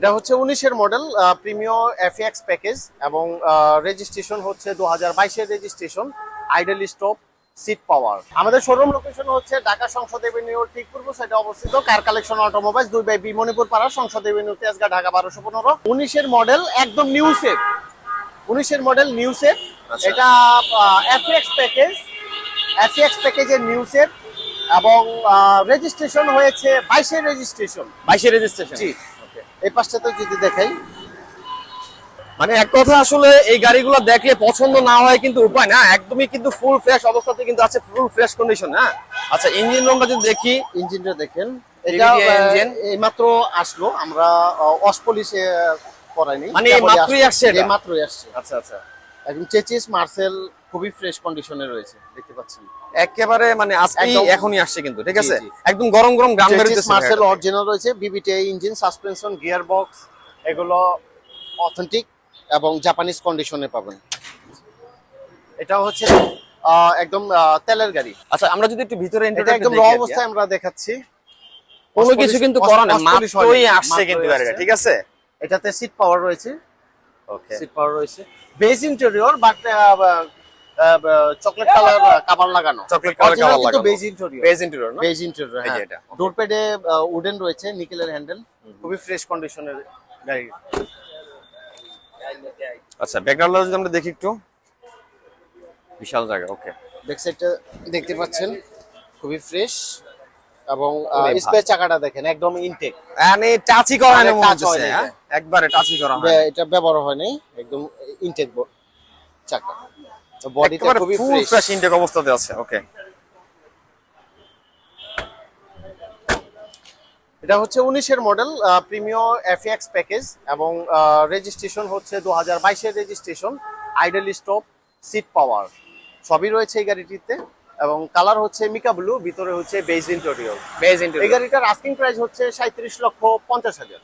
এটা হচ্ছে উনিশের মডেল প্রিমিয় এফএক্স প্যাকেজ এবং রেজিস্ট্রেশন হচ্ছে দু হাজার বাইশের registration idle stop seat power আমাদের শোরুম লোকেশন হচ্ছে ঢাকা সংসদ এভিনিউর ঠিক পূর্ব সাইডে অবস্থিত কার কালেকশন অটোমোবাইলস দুই বাই বি মণিপুর পাড়া সংসদ এভিনিউ তেজগা ঢাকা বারোশো পনেরো। উনিশের মডেল একদম নিউ সেট উনিশের মডেল নিউ সেট আচ্ছা। এটা এফএক্স প্যাকেজ এফএক্স প্যাকেজের নিউ সেট এবং রেজিস্ট্রেশন হয়েছে বাইশের রেজিস্ট্রেশন বাইশে রেজিস্ট্রেশন জি। এই পাশটাতে যদি দেখাই। মানে এক কথা আসলে এই গাড়িগুলো দেখলে পছন্দ না হয় কিন্তু উপায় না একদমই কিন্তু ফুল ফ্রেশ অবস্থাতে কিন্তু আছে ফুল ফ্রেশ কন্ডিশন হ্যাঁ? আচ্ছা ইঞ্জিন রংটা যদি দেখি। ইঞ্জিনটা দেখেন। এটা engine। এই মাত্র আসলো আমরা অসপলিশে করাইনি মানে মাত্রই আসছে মাত্রই আসছে। আচ্ছা আচ্ছা। একদম চেচিস মার্সেল খুবই ফ্রেশ কন্ডিশনে রয়েছে দেখতে পাচ্ছেন। একেবারে মানে আজকেই এখনই আসছে কিন্তু ঠিক আছে? একদম গরম গরম গ্রাম চেচিস মার্সেল অরিজিনাল রয়েছে VVTI engine suspension gear box এগুলো অথেন্টিক এবং জাপানিজ কন্ডিশনে পাবেন। এটা হচ্ছে একদম তেলের গাড়ি। আচ্ছা আমরা যদি একটু ভিতরে একদম র অবস্থায় আমরা দেখাচ্ছি। কোনো কিছু কিন্তু করা না মাত্রই আসছে কিন্তু গাড়িটা ঠিক আছে? এটাতে সিট পাওয়ার রয়েছে। ওকে সিট পাওয়ার রয়েছে। Beige interior but chocolate colour cover লাগানো। Chocolate color cover লাগানো। বেজ ইন্টেরিয়র বেজ ইন্টেরিয়র না? বেজ ইন্টেরিয়র হ্যাঁ। এটা। ডোর প্যাডে উডেন রয়েছে নিকেলের হ্যান্ডেল খুবই ফ্রেশ কন্ডিশনের গাড়ি। আচ্ছা ব্যাকগ্রাউন্ডটা যদি আমরা দেখি একটু। বিশাল জায়গা ওকে ব্যাক সাইডটা দেখতে পাচ্ছেন খুবই ফ্রেশ এবং স্পেস চাকাটা দেখেন একদম ইনটেক মানে টাচই করা হয় না মানে মনে হচ্ছে হ্যাঁ? একবারে টাচই করা হয় এটা ব্যবহার হয় নাই একদম ইনটেক চাকা। বডিটা খুবই ফুল ফ্রেশ ইনটেক অবস্থাতে আছে ওকে এটা হচ্ছে উনিশের মডেল প্রিমিয় এফএক্স প্যাকেজ এবং রেজিস্ট্রেশন হচ্ছে দু হাজার বাইশের registration idle stop seat power সবই রয়েছে এই গাড়িটিতে এবং কালার হচ্ছে মিকা ব্লু ভিতরে হচ্ছে বেজ ইন্টেরিয়র বেজ এই গাড়িটার আস্কিং প্রাইস হচ্ছে সাঁত্রিশ লক্ষ পঞ্চাশ হাজার।